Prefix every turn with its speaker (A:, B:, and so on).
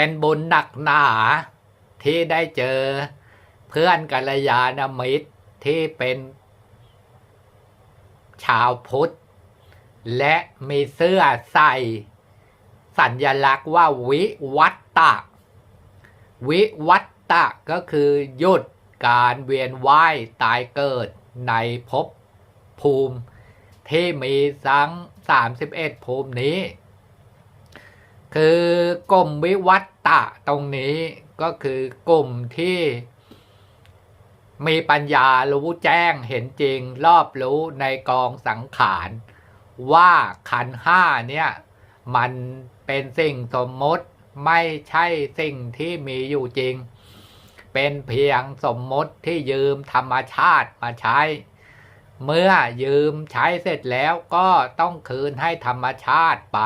A: เป็นบุญหนักหนาที่ได้เจอเพื่อนกัลยาณมิตรที่เป็น ชาวพุทธ และมีเสื้อใส่ สัญญลักษณ์ว่าวิวัตตะ วิวัตตะก็คือหยุดการเวียนว่ายตายเกิดในภพภูมิ ที่มีสังสามสิบเอ็ดภูมินี้ คือกลุ่มวิวัตตะตรงนี้ก็คือกลุ่มที่มีปัญญารู้แจ้งเห็นจริง รอบรู้ในกองสังขาร ว่าขันห้าเนี่ย มันเป็นสิ่งสมมติไม่ใช่สิ่งที่มีอยู่จริง เป็นเพียงสมมติที่ยืมธรรมชาติมาใช้ เมื่อยืมใช้เสร็จแล้วก็ต้องคืนให้ธรรมชาติไป